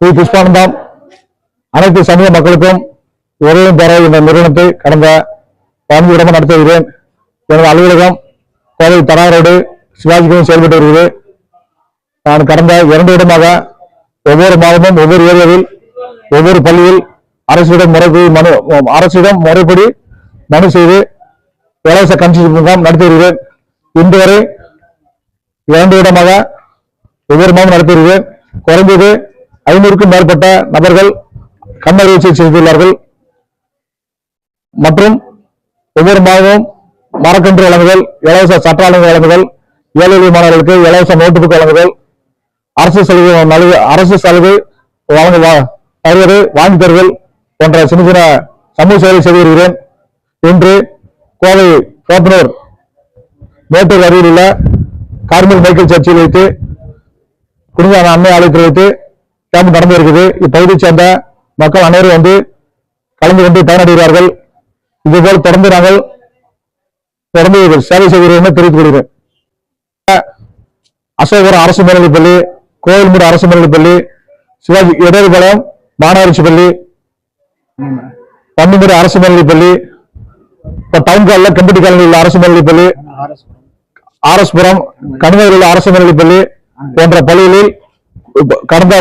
B Pushpanandam அனைத்து சமூக மக்களுக்கும் உதவியும் பெற இந்த நிறுவனத்தை கடந்த பதினஞ்சு இடமும் நடத்தி வருகிறேன் எனது அலுவலகம் கோவை தரா சிவாஜிக்கும் செயல்பட்டு வருகிறது நான் கடந்த இரண்டு இடமாக ஒவ்வொரு மாதமும் ஒவ்வொரு ஏரியாவில் ஒவ்வொரு பள்ளியில் அரசிடம் முறைப்படி மனு அரசிடம் முறைப்படி மனு செய்து இலவச கன்சல்ட் முகாம் நடத்தி வருகிறேன் இன்று வரை இரண்டு இடமாக ஒவ்வொரு மாதம் நடத்தி வருகிறேன் குறைந்தது ஐநூறுக்கும் மேற்பட்ட நபர்கள் கண் அறுவை செய்துள்ளார்கள். மற்றும் ஒவ்வொரு மாதமும் மரக்கன்று வழங்குதல் இலவச சட்ட வழங்குதல் ஏழை எளிய மாணவர்களுக்கு இலவச நோட்டு புக் வழங்குதல் அரசு சலுகை நல்கு- அரசு சலுகை வழங்க தருவது வாங்கி தருதல் போன்ற சின்ன சின்ன சமூக சேவை செய்து வருகிறேன். இன்று கோவை கோப்பனூர் மேட்டூர் அருகில் உள்ள கார்மல் மைக்கேல் சர்ச்சில் வைத்து புனித அன்னை ஆலயத்தில் வைத்து கேம்ப் நடந்து இருக்குது. இப்பகுதியைச் சேர்ந்த மக்கள் அனைவரும் வந்து கலந்து கொண்டு பயனடைகிறார்கள். இதுபோல் தொடர்ந்து நாங்கள் தொடர்ந்து சேவை செய்கிறோம் என தெரிவித்துக் கொள்கிறேன். அசோகபுரம் அரசு மேல்நிலைப் பள்ளி கோவில்மூடு அரசு மேல்நிலைப் பள்ளி சிவாஜி இடர்பாளையம் மாநகராட்சி பள்ளி பன்னிமுறை அரசு மேல்நிலைப் பள்ளி இப்ப டவுன் காலில் கம்பெனி காலனியில் உள்ள அரசு மேல்நிலைப் பள்ளி ஆர்எஸ்புரம். கனிமத்தில் உள்ள அரசு மேல்நிலைப் பள்ளி போன்ற பள்ளிகளில் கடந்த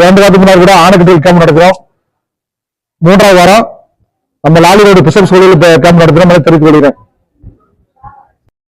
இரண்டு வாரத்துக்கு முன்னாடி கூட ஆணைக்கட்டில் கேம்ப் நடக்கிறோம் மூன்றாவது வாரம் நம்ம லாலி ரோடு பிசப் ஸ்கூலில் கேம்ப் நடத்துகிறோம் தெரிவித்து கொள்கிறேன்.